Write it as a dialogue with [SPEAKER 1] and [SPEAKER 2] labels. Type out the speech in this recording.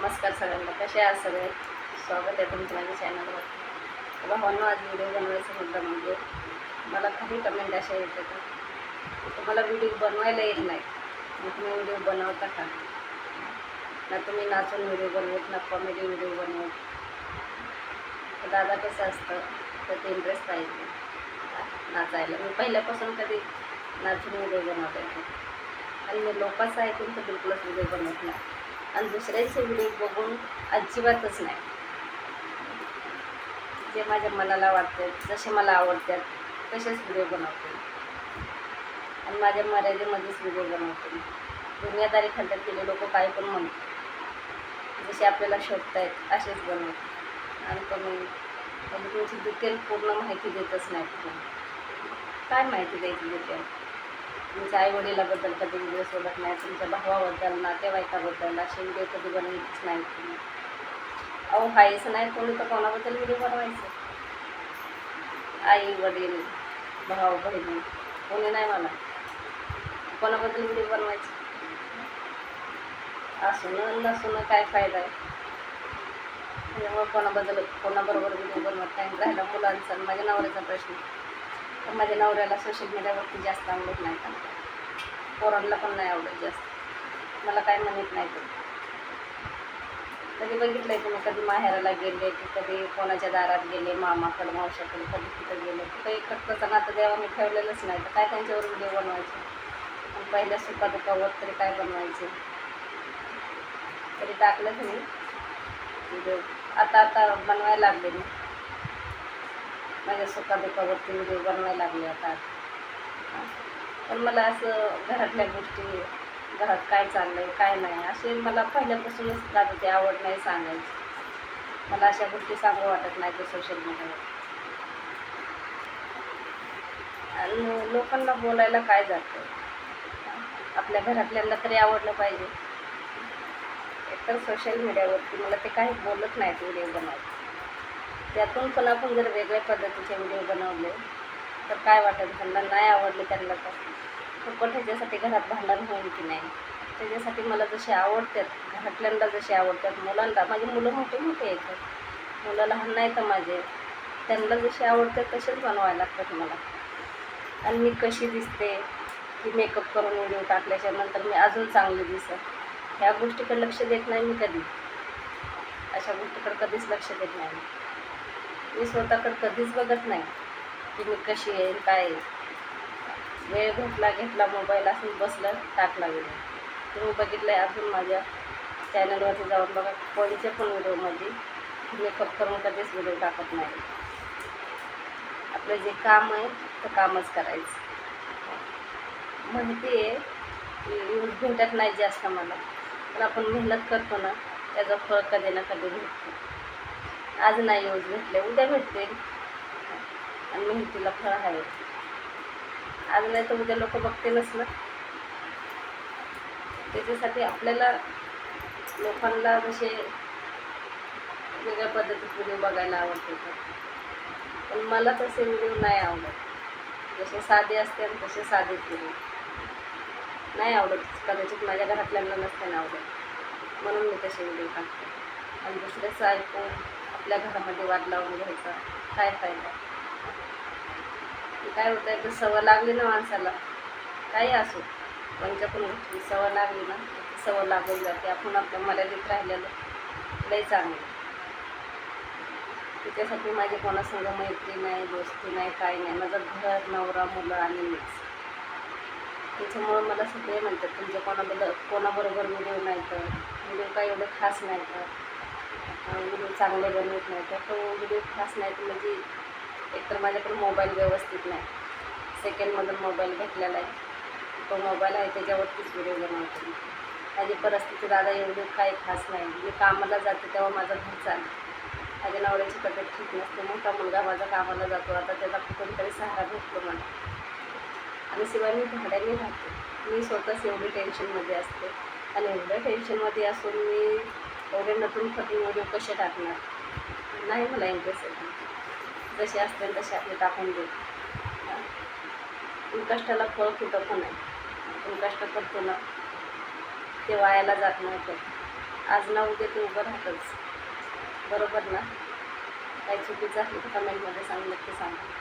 [SPEAKER 1] नमस्कार सगळ्यांना. कसे आहात सगळे? स्वागत आहे तुमचं माझ्या चॅनलवर भावांनो आज व्हिडिओ बनवायचा मुद्दा म्हणजे मला काही कमेंट अशा येतात. की तुम्हाला व्हिडिओ बनवायला येत नाही. मग तुम्ही व्हिडिओ बनवता का? ना तुम्ही नाचून व्हिडिओ बनवत ना कॉमेडी व्हिडिओ बनवत. तर दादा कसं असतं? तर ते इंटरेस्ट पाहिजे. नाचायला. मी पहिल्यापासून कधी नाचून व्हिडिओ बनवता येतो आणि मी लोकांचं ऐकून तर बिलकुलच व्हिडिओ बनवत नाही. आणि दुसऱ्यांचे व्हिडिओ बघून अजिबातच नाही. जे माझ्या मनाला वाटतात जसे मला आवडतात तसेच व्हिडिओ बनवते. आणि माझ्या मर्यादेमध्येच व्हिडिओ बनवते. दुनियादारी खड्ड्यात गेले लोक काय पण म्हणतात. जसे आपल्याला शोधतायत असेच बनवते आणि पण म्हणजे तुमची डिटेल पूर्ण माहिती देतच नाही तुम्ही काय माहिती द्यायची डिटेल तुमच्या आई वडिलाबद्दल कधी व्हिडिओ सोडत नाही तुमच्या भावाबद्दल नातेवाईकाबद्दल असे व्हिडिओ कधी बनवलीच नाही तुम्ही. अहो हायचं नाही कोणी तर कोणाबद्दल व्हिडिओ बनवायचं? आई वडील भाऊ बहिणी कोणी नाही मला कोणाबद्दल व्हिडिओ बनवायचं? असून नसून काय फायदा आहे? त्याच्यामुळे कोणाबद्दल कोणाबरोबर व्हिडिओ बनवत नाही. राहिला मुलांचा माझ्या नवऱ्याचा प्रश्न. माझ्या नवऱ्याला सोशल मीडियावरती जास्त आवडत नाही का? पोरांना पण नाही आवडत जास्त. मला काय म्हणत नाही तर कधी बघितलं आहे तुम्ही? कधी माहेराला गेले की कधी कोणाच्या दारात गेले मामाकडे मावशाकडे कधी तिथं गेले? तिथं एकत्रचं नातं देवा मी ठेवलेलंच नाही. तर काय त्यांच्यावर व्हिडिओ बनवायचे? पहिल्या सुका दुखावर तरी काय बनवायचे? तरी टाकलं तुम्ही व्हिडिओ आता आता बनवायला लागले मी. माझ्या सुखादुखावरती व्हिडिओ बनवायला लागले आता. पण मला असं घरातल्या गोष्टी घरात काय चाललं आहे काय नाही असे मला पहिल्यापासूनच दादा ते आवड नाही सांगायची. मला अशा गोष्टी सांगू वाटत नाही ते सोशल मीडियावर आणि लोकांना बोलायला काय जातं? आपल्या घरातल्यांना तरी आवडलं पाहिजे. एकतर सोशल मीडियावरती मला ते काही बोलत नाहीत व्हिडिओ बनवत. त्यातून पण आपण जर वेगळ्या पद्धतीचे व्हिडिओ बनवले. तर काय वाटेल त्यांना नाही आवडले त्यांना तर? पण त्याच्यासाठी घरात भांडण होईल की नाही? त्याच्यासाठी मला जसे आवडतात घरातल्यांना जसे आवडतात मुलांना माझी मुलं मोठे मोठे आहेत. मुलं लहान नाही तर माझे. त्यांना जसे आवडतात तसेच बनवायला लागतात मला. आणि मी कशी दिसते की मेकअप करून व्हिडिओ टाकल्याच्या नंतर मी अजून चांगली दिसत ह्या गोष्टीकडे लक्ष देत नाही मी कधी. अशा गोष्टीकडे कधीच लक्ष देत नाही मी स्वतःकडे कधीच बघत नाही की मी कशी येईल काय येईल वेळ घेतला घेतला मोबाईल असून बसलं टाकला गेलं तुम्ही बघितलं आहे अजून माझ्या चॅनलवरती जाऊन बघा कोणीच्या पण व्हिडिओमध्ये मेकअप करून कधीच व्हिडिओ टाकत नाही. आपलं जे काम आहे ते कामच करायचं. माहिती आहे की यूज भेटत नाही जास्त मला. पण आपण मेहनत करतो ना त्याचा फळ कधी ना कधी भेटतो. आज नाही रोज भेटले. उद्या भेटते आणि मेहनतीला फळ आहे. आज नाही तर उद्या लोक बघतीलच ना. त्याच्यासाठी आपल्याला लोकांना जसे वेगळ्या पद्धतीत व्हिडिओ बघायला आवडते. पण मला तसे व्हिडिओ नाही आवडत. जसे साधे असते आणि तसे साधे व्हिडिओ नाही आवडत. कदाचित माझ्या घरातल्यांना नसते ना आवडत. म्हणून मी तसे व्हिडिओ टाकते. आणि दुसऱ्याचं ऐकून आपल्या घरामध्ये वाद लावून घ्यायचा. काय फायदा? काय होतं आहे तर सवय लागली ना माणसाला. काही असो. कोणत्या पण गोष्टी सवय लागली ना ती सवय लागून जाते. आपण आपल्या मर्यादित राहिलेलं लय चांगलं त्याच्यासाठी माझी कोणासंग मैत्री नाही दोस्ती नाही काय नाही. माझं घर नवरा मुलं आणि मीच. त्याच्यामुळं मला सगळे म्हणतात तुमच्या कोणाबद्दल कोणाबरोबर व्हिडिओ नाही तर व्हिडिओ काय एवढं खास नाही तर व्हिडिओ चांगले बनवत नाही. तर तो व्हिडिओ खास नाही तर म्हणजे एकतर माझ्याकडे मोबाईल व्यवस्थित नाही. सेकंडमधून मोबाईल घेतलेला आहे. तो मोबाईल आहे त्याच्यावरतीच व्हिडिओ बनवते. मी. माझी परिस्थिती दादा एवढी काही खास नाही. मी कामाला जाते तेव्हा माझा घर चालतं. माझ्या नवऱ्याची तब्येत ठीक नसते. मोठा मुलगा माझा कामाला जातो. आता त्याचा कुठून तरी सहारा भेटतो मला. आणि शिवाय मी भाड्याने राहते. मी स्वतःच एवढी टेन्शनमध्ये असते. आणि एवढ्या टेन्शनमध्ये असून मी एवढे नटून फटून व्हिडिओ कसे टाकणार? नाही मला इंटरेस्ट आहे. जसे असतील तसे आपले टाकून देऊ पण कष्टाला फळ कुठं पण आहे. आपण कष्ट करतो ना ते वायाला जात नव्हतं. आज ना उद्या ते उभं राहतच. बरोबर ना? काही चुकीचं आहे तर कमेंटमध्ये सांग नक्की सांगा.